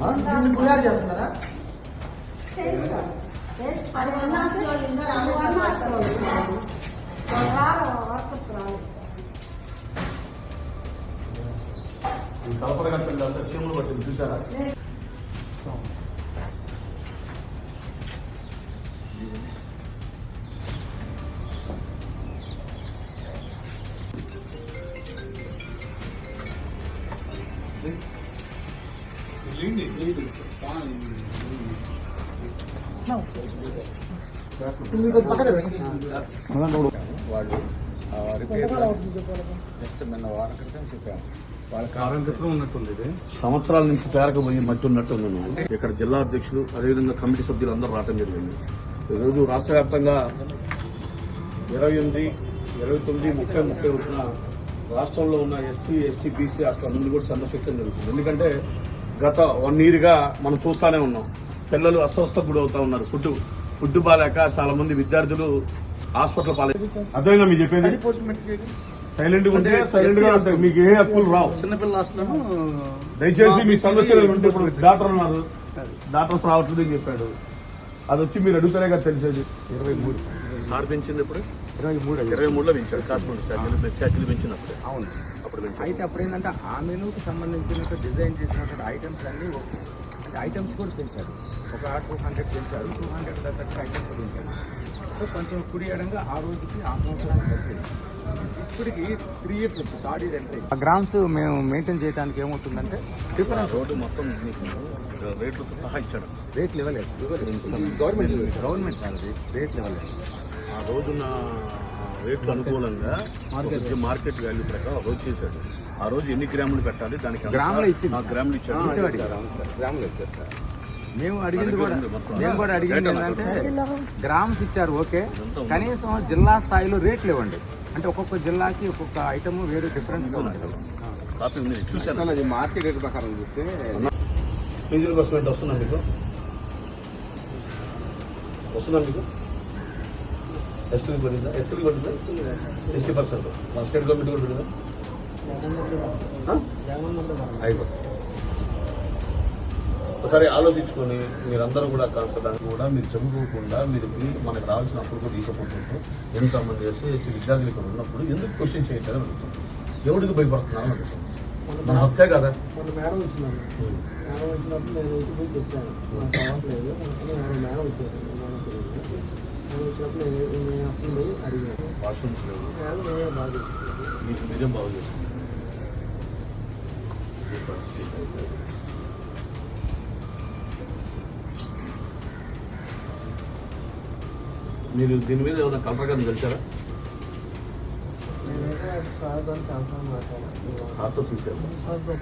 దీన్ని చేస్తున్నారా అది వన్ ఇంకా రాలేదు. వన్ హాస్టల్ చీమలు పట్టింది చూసారా వాళ్ళు రిపేర్ జస్ట్ నిన్న వారం క్రితం చెప్పాము వాళ్ళకి వారం క్రితం ఉన్నట్టుంది ఇది సంవత్సరాల నుంచి పేరకపోయి మట్టి ఉన్నట్టు ఉంది ఇక్కడ జిల్లా అధ్యక్షులు అదేవిధంగా కమిటీ సభ్యులు అందరూ రావడం జరిగింది. ఈరోజు రాష్ట్ర వ్యాప్తంగా ఇరవై ఎనిమిది ఇరవై తొమ్మిది ముప్పై ముప్పై వచ్చిన రాష్ట్రంలో ఉన్న ఎస్సీ ఎస్టీ బీసీ హాస్టల్ నుండి కూడా సందర్శించడం జరుగుతుంది. ఎందుకంటే గత వన్ ఇయర్గా మనం చూస్తానే ఉన్నాం. పిల్లలు అస్వస్థకు గురవుతా ఉన్నారు. ఫుడ్ ఫుడ్ బాగాలేక చాలా మంది విద్యార్థులు హాస్పిటల్ పాలే అదేనా మీరు చెప్పేది? సైలెంట్గా ఉంటే సైలెంట్గా ఉంటాయి మీకు ఏ హక్కులు రావు. చిన్నపిల్లల హాస్టల్ దయచేసి మీ సమస్యలు ఉంటే ఇప్పుడు డాక్టర్ ఉన్నారు డాక్టర్స్ రావట్లేదు అని చెప్పాడు. అది వచ్చి మీరు అడుగుతారే కదా తెలిసేది? ఇరవై మూడు. సార్ పెంచింది ఇప్పుడు ఇరవై మూడు ఇరవై మూడులో పెంచాడు కాశ్మీర్ ఛార్జీలు ఛార్జీలు పెంచినప్పుడు. అవును. అప్పుడు అయితే అప్పుడు ఏంటంటే ఆ మెనూకి సంబంధించిన డిజైన్ చేసినటువంటి ఐటమ్స్ అన్ని అంటే ఐటమ్స్ కూడా పెంచారు. ఒక టూ హండ్రెడ్ పెంచారు టూ హండ్రెడ్ దగ్గర ఐటమ్స్ పెంచారు. సో కొంచెం కుడి ఎడంగా ఆ రోజుకి ఆ సంవత్సరానికి సరిపోయింది ఇప్పటికి త్రీ ఇయర్స్ వచ్చింది థర్డ్ ఇయర్ అంటే. ఆ గ్రామ్స్ మేము మెయింటైన్ చేయడానికి ఏమవుతుందంటే డిఫరెన్స్ రోడ్డు మొత్తం రేట్లతో సహా ఇచ్చాడు rate level government government sir అది రేట్ లెవెల్ ఆ రోజున రేట్లు అనుకూలంగా మార్కెట్ మార్కెట్ వాల్యూ ప్రకారం ఆ రోజు చేశాడు. ఆ రోజు ఎన్ని గ్రాములు పెట్టాలి? దానికి గ్రాములు ఇచ్చారు మేము అడిగింది కూడా. మేము కూడా అడిగింది ఏంటంటే గ్రామ్స్ ఇచ్చారు ఓకే. కనీసం జిల్లా స్థాయిలో రేట్లు ఇవ్వండి. అంటే ఒక్కొక్క జిల్లాకి ఒక్కొక్క ఐటమ్ వేరే డిఫరెన్స్ చూశాను. అది మార్కెట్ రేట్ ప్రకారం చూస్తే వస్తుందా మీకు? వస్తుందా మీకు? ఎస్టీకి పడిందా ఎస్టీకి పడిందా సిక్స్టీ పర్సెంట్ మన స్టేట్ గవర్నమెంట్ పడిందా అయిపోతుంది. ఒకసారి ఆలోచించుకొని మీరందరూ కూడా కాస్త దాన్ని కూడా మీరు చదువుకోకుండా మీరు మనకు రావాల్సిన అప్పుడు కూడా తీసుకుంటుంటూ ఎంతమంది ఎస్సీ ఎస్సీ విద్యార్థులు ఇక్కడ ఉన్నప్పుడు ఎందుకు క్వశ్చన్ చేయట్లేదని అడుగుతాం. ఎవరికి భయపడుతున్నారని అడుగుతాం. మన హక్కే కదా. మేడం వచ్చిందండి. మేడం వచ్చినప్పుడు నేను ఇంటికి పోయి చెప్పాను. నాకు. మేడం వచ్చినప్పుడు నేను వాష్రూమ్స్ లేవు మీకు నిజం బాగు చేస్తుంది మీరు దీని మీద ఏమైనా కలెక్టర్ గారిని కలిసారా సార్తో కన్ఫర్మ్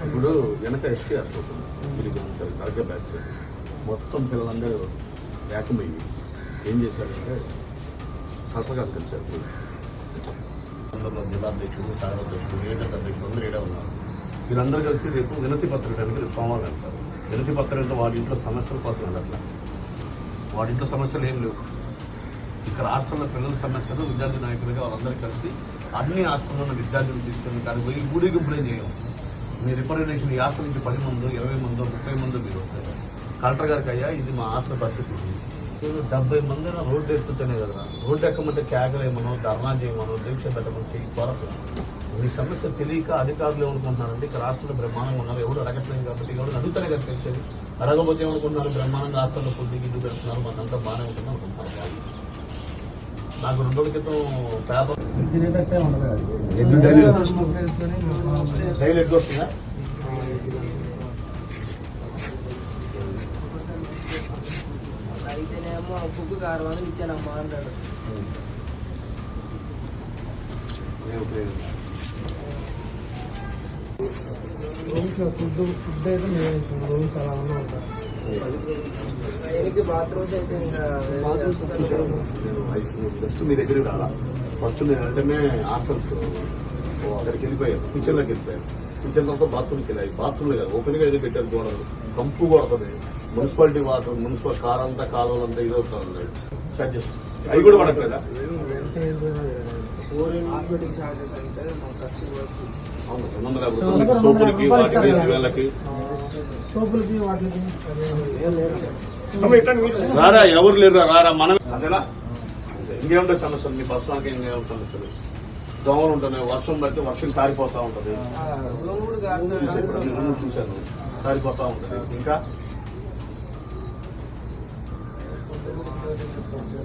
ఇప్పుడు వెనక ఎస్టీ హాస్పిటల్ ఇది కరెక్ట్గా బ్యాక్ సైడ్ మొత్తం పిల్లలందరూ ఏకమయ్యి ఏం చేశారంటే కలెక్టర్ గారిని కలిశారు అందరిలో జిల్లా అధ్యక్షుడు సాగర అధ్యక్షుడు అందరూ ఏడా ఉన్నారు వీళ్ళందరూ కలిసి రేపు వినతి పత్రికడానికి రేపు సోమవారం వెళ్తారు. వినతి పత్రికతో వారి ఇంట్లో సమస్యల కోసం వెళ్ళట్లా. వాడి ఇంట్లో సమస్యలు ఏం లేవు. ఇక్కడ రాష్ట్రంలో పిల్లల సమస్యలు విద్యార్థి నాయకులుగా వాళ్ళందరూ కలిసి అన్ని హాస్టల్లో ఉన్న విద్యార్థులు తీసుకొని కానీ పోయి ఊరేగింపులే చేయం. మీ రిప్రజెంటేషన్ ఈ హాస్టల్ నుంచి పది మందో ఇరవై మందో ముప్పై మందో మీరు వస్తారు. కలెక్టర్ గారికి అయ్యా ఇది మా హాస్టల్ పరిస్థితి. ఇప్పుడు డెబ్బై మంది రోడ్డు ఎక్కుతూనే కదా రోడ్డు ఎక్కమంటే కేకలేమనో ధర్నా చేయమనో దీక్ష పెట్టమని చేయి కొరకు మీ సమస్య తెలియక అధికారులు ఏమనుకుంటున్నారంటే ఇక్కడ రాష్ట్రంలో బ్రహ్మాండంగా ఉన్నారు ఎవరు అడగట్లేదు కాబట్టి ఎవరు అడుగుతానే కదా తెలిసేది అడగకపోతే ఏమనుకుంటున్నారు బ్రహ్మాండంగా హాస్టల్లో ఫుడ్ గిడ్డు పెడుతున్నారు మాకంతా బాగానే ఉంటుంది అనుకుంటున్నారు. నాకు రెండు రోజుల క్రితం పేపర్ డైలీ ఎగ్గు వస్తుందా అయితేనేమో బుక్ ఆరు వందలు ఇచ్చానమ్మా రూమ్స్ ఫుడ్ ఫుడ్ అయితే మేము రూమ్స్ అలా ఉన్నా ఉంటారు బాత్రూమ్స్ అయితే ఇంకా బాత్రూమ్స్ మీ దగ్గరికి రాలా. ఫస్ట్ నేను వెంటనే హాస్టల్స్ అక్కడికి వెళ్ళిపోయారు. కిచెన్లోకి వెళ్ళిపోయారు. కిచెన్ తర్వాత బాత్రూమ్కి వెళ్ళాయి బాత్రూమ్లు కాదు ఓపెన్గా ఏదో పెట్టారు గోడలు కంపు కొడుతుంది మున్సిపాలిటీ వాటర్ మున్సిపల్ కార్ అంతా కాలువలు అంతా ఇది అవుతుంది చార్జెస్ అవి కూడా పడట్లేదా రారా ఎవరు లేరు రారా మనం. అదేలా? ఇంకేమిటో సమస్యలు మీ పర్సనల్కి ఇంకేమిటో సమస్యలు దోమలు ఉంటున్నాయి వర్షం పడితే వర్షం కారిపోతూ ఉంటుంది. చూశాను సారిపోతా ఉంటుంది. ఇంకా?